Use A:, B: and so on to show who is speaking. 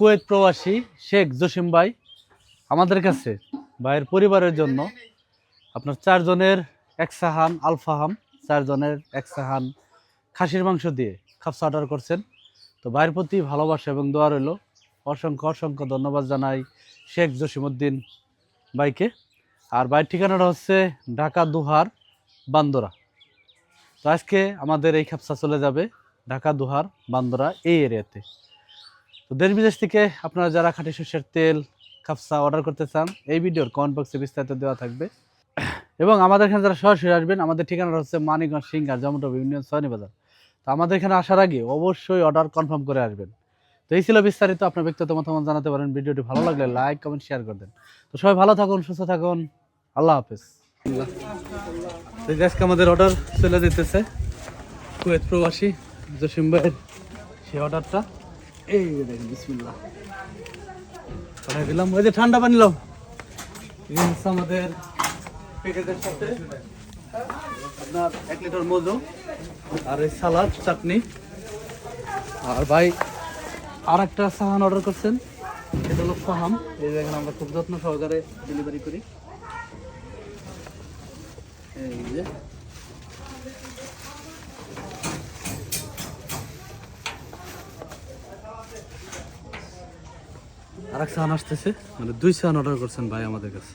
A: Kuwait প্রবাসী শেখ জসিম ভাই আমাদের কাছে, ভাইয়ের পরিবারের জন্য। আপনার চারজনের এক সাহান আলফাহাম চারজনের এক সাহান খাসির মাংস দিয়ে খাপসা অর্ডার করছেন। তো ভাইয়ের প্রতি ভালোবাসা এবং দোয়া রইল। অসংখ্য অসংখ্য ধন্যবাদ জানাই শেখ জসিমউদ্দিন ভাইকে। আর ভাইয়ের ঠিকানাটা হচ্ছে ঢাকা দুহার, বান্দরা। তো আজকে আমাদের এই খাপসা চলে যাবে ঢাকা দুহার, বান্দরা এই এরিয়াতে। তো দেশ বিদেশ থেকে আপনারা যারা খাঁটি শস্যের তেল খাপসা অর্ডার করতে চান, এই ভিডিওর কমেন্ট বক্সে বিস্তারিত দেওয়া থাকবে। এবং আমাদের এখানে যারা সরাসরি আসবেন, আমাদের ঠিকানাটা হচ্ছে মানিকগঞ্জ সিঙ্গার জমটো ইউনিয়ন সয়নি বাজার তো আমাদের এখানে আসার আগে অবশ্যই অর্ডার কনফার্ম করে আসবেন। তো এই ছিল বিস্তারিত, আপনার ব্যক্তিগত মতামত জানাতে পারেন। ভিডিওটি ভালো লাগলে লাইক কমেন্ট শেয়ার করে দেন। তো সবাই ভালো থাকুন, সুস্থ থাকুন। আল্লাহ হাফেজ। আজকে আমাদের অর্ডার চলে যেতেছে কুয়েত প্রবাসী জসিম ভাইয়ের সেই অর্ডারটা এই দেখেন, বিসমিল্লাহ। পাঠাই দিলাম। ওই যে ঠান্ডা পানি লাও। এই আমাদের প্যাকেটের সাথে। আপনার এক লিটার মজু আর এই সালাদ, চাটনি। আর ভাই আর একটা সাহান অর্ডার করছেন। এটা হলো ফাহাম এই দেখেন, আমরা খুব যত্ন সহকারে ডেলিভারি করি। এই যে। আর এক সাহান আসতেছে। মানে দুই সাহান অর্ডার করছেন ভাই আমাদের কাছে।